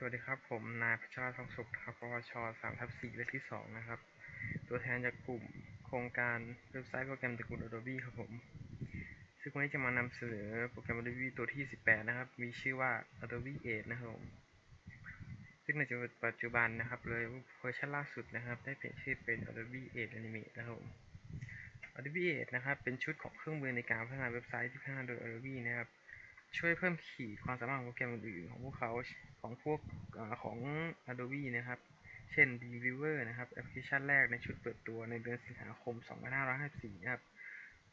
สวัสดีครับ ผมนายพัชราทองสุขครับปวชสามทับสี่เลขที่สองนะครับ ตัวแทนจากกลุ่มโครงการเว็บไซต์โปรแกรมตระกูล Adobe ครับผม ซึ่งวันนี้จะมานำเสนอโปรแกรม Adobe ตัวที่ 18 นะครับ มีชื่อว่า Adobe Edge นะครับผม ซึ่งในปัจจุบันนะครับ เลยเวอร์ชันล่าสุดนะครับ ได้เปลี่ยนชื่อเป็น Adobe Edge Animate นะครับผม Adobe Edge นะครับ เป็นชุดของเครื่องมือในการพัฒนาเว็บไซต์ที่พัฒนาโดย Adobe นะครับ ช่วยเพิ่มขีดความสามารถของโปรแกรมอื่นๆของพวกเขาของพวกของ Adobe นะครับ เช่น Reviewer นะครับแอปพลิเคชันแรกในชุดเปิดตัวในเดือนสิงหาคม 2554 นะครับ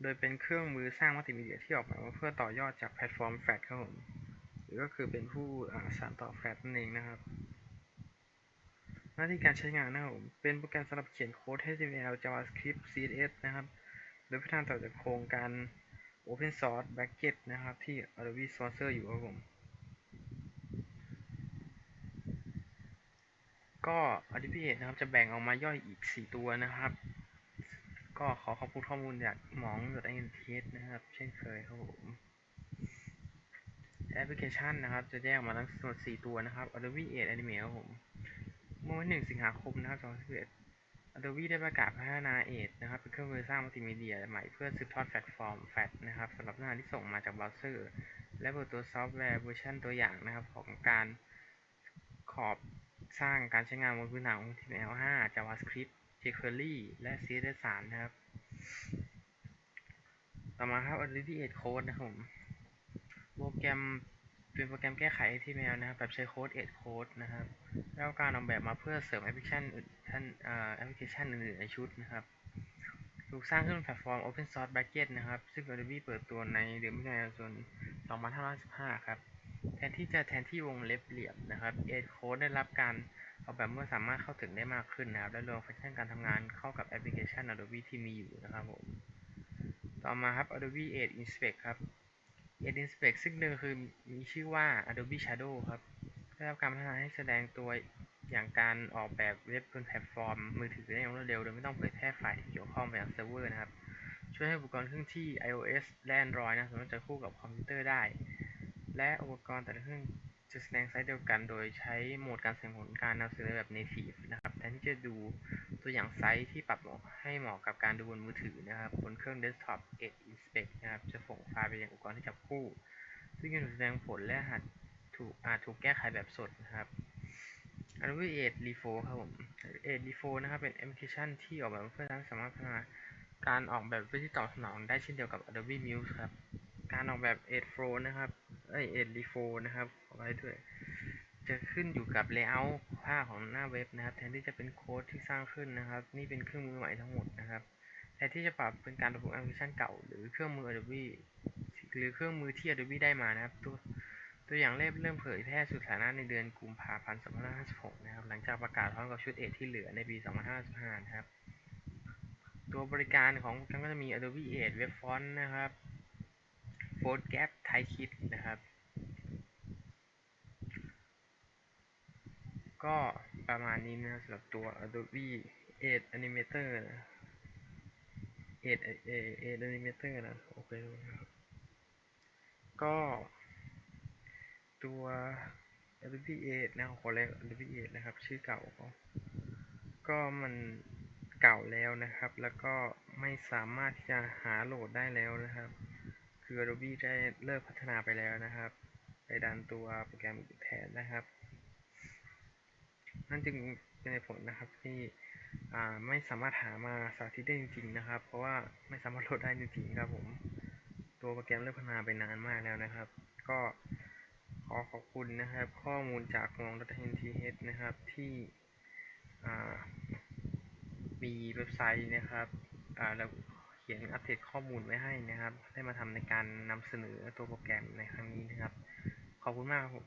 โดยเป็นเครื่องมือสร้างมัลติมีเดียที่ออกมาเพื่อต่อยอดจากแพลตฟอร์ม Flash ครับผมหรือก็คือเป็นผู้สานต่อ Flash นั่นเองนะครับ หน้าที่การใช้งานนะครับผมเป็นโปรแกรมสำหรับเขียนโค้ด HTML JavaScript CSS นะครับ โดยพัฒนาต่อจากโครงการ Open Source Backend นะครับ ที่ Adobe Sponsor อยู่ครับผม ก็ Adobe นะครับจะแบ่งออกมาย่อยอีก 4 ตัวนะครับ ก็ขอขอบคุณข้อมูลจากหมอง i n t นะครับ เช่นเคยครับผมแอปพลิเคชันนะครับ จะแยกออกมาทั้งหมด4ตัวนะครับ Adobe Edge Animate ครับผมเมื่อวันที่1สิงหาคมนะครับ2011 Adobe ได้ประกาศพัฒนา Edge นะครับเป็นเครื่องมือสร้างมัลติมีเดียใหม่เพื่อสืบทอดแพลตฟอร์ม Flash นะครับสำหรับเนื้อหาที่ส่งมาจากเบราว์เซอร์ และเปิดตัวซอฟต์แวร์เวอร์ชันตัวอย่างนะครับของการขอบสร้างการใช้งานบนพื้นฐานของ HTML5 JavaScript jQuery และ CSS3 นะครับ ต่อมาครับ Adobe Edge Code นะครับผมโปรแกรม เป็นโปรแกรมแก้ไข HTML นะครับ แบบใช้โค้ด Edge Code นะครับแล้วการออกแบบมาเพื่อเสริมแอปพลิเคชันท่านแอปพลิเคชันอื่นๆในชุดนะครับ ถูกสร้างขึ้นบนแพลตฟอร์ม Open Source Backend นะครับ ซึ่ง Adobe เปิดตัวในเดือนมิถุนายน 2515ครับ แทนที่จะแทนที่วงเล็บเหลี่ยมนะครับ Edge Code ได้รับการออกแบบเมื่อสามารถเข้าถึงได้มากขึ้นนะครับ และรวมฟังก์ชันการทำงานเข้ากับแอปพลิเคชัน Adobe ที่มีอยู่นะครับผม ต่อมาครับ Adobe Edge Inspect ครับ Edin Spec ซึ่งเดิมคือมีชื่อว่า Adobe Shadow ครับ ได้รับการพัฒนาให้แสดงตัวอย่างการออกแบบเว็บบนแพลตฟอร์ม มือถือได้อย่างรวดเร็ว โดยไม่ต้องเผยแพร่ไฟล์ที่เกี่ยวข้องไปยังเซิร์ฟเวอร์นะครับ ช่วยให้อุปกรณ์เครื่องที่ iOS และ Android นะสามารถจะคู่กับคอมพิวเตอร์ได้ และอุปกรณ์แต่ละเครื่อง จะแสดงไซส์เดียวกันโดยใช้โหมดการแสดงผลการนำเสนอแบบ native นะครับแทนที่จะดูตัวอย่างไซส์ที่ปรับให้เหมาะกับการดูบนมือถือนะครับบนเครื่อง desktop Edge Inspect นะครับจะส่งไฟล์ไปยังอุปกรณ์ที่จับคู่ ซึ่งจะแสดงผลและอาจถูกอาจถูกแก้ไขแบบสดนะครับ Adobe Edge Refo ครับผม Edge Refo นะครับเป็นแอปพลิเคชันที่ออกแบบเพื่อสามารถพัฒนาการออกแบบเพื่อที่ตอบสนองได้เช่นเดียวกับ Adobe Muse ครับ การออกแบบ Edge Flow นะครับเอ้ย Edge Refo นะครับขอไว้ด้วยจะขึ้นอยู่กับ layout ภาพของหน้าเว็บนะครับ แทนที่จะเป็นโค้ดที่สร้างขึ้นนะครับ นี่เป็นเครื่องมือใหม่ทั้งหมดนะครับแทนที่จะปรับเป็นการปรับปรุงแอปพลิเคชันเก่า หรือเครื่องมือ Adobe หรือเครื่องมือที่ Adobe ได้มานะครับ ตัวตัวอย่างแรกเริ่มเผยแพร่สู่สาธารณะในเดือนกุมภาพันธ์ 2556 นะครับ หลังจากประกาศพร้อมกับชุดเอที่เหลือในปี 2555 นะครับ ตัวบริการของโปรแกรมก็จะมี Adobe Edge Web Font นะครับ PhotoGap TypeKit นะครับ ก็ประมาณนี้นะสำหรับตัว Adobe Edge Animator Edge Edge Animator นะโอเคครับก็ตัว Adobe Edge นะขอเรียก Adobe Edge นะครับ ชื่อเก่าก็ก็มันเก่าแล้วนะครับ แล้วก็ไม่สามารถที่จะหาโหลดได้แล้วนะครับ คือ Adobe ได้เลิกพัฒนาไปแล้วนะครับ ไปดันตัวโปรแกรมอื่นแทนนะครับ นั่นจึงเป็นผลนะครับที่ไม่สามารถหามาสาธิตได้จริงๆนะครับ เพราะว่าไม่สามารถโหลดได้จริงๆครับผม ตัวโปรแกรมเลิกพัฒนาไปนานมากแล้วนะครับ ก็ขอขอบคุณนะครับ ข้อมูลจากมอง .nth นนะครับที่มีเว็บไซต์นะครับแล้ว ขียนอัปเดตข้อมูลไว้ให้นะครับ ได้มาทำในการนำเสนอตัวโปรแกรมในครั้งนี้นะครับ ขอบคุณมากครับผม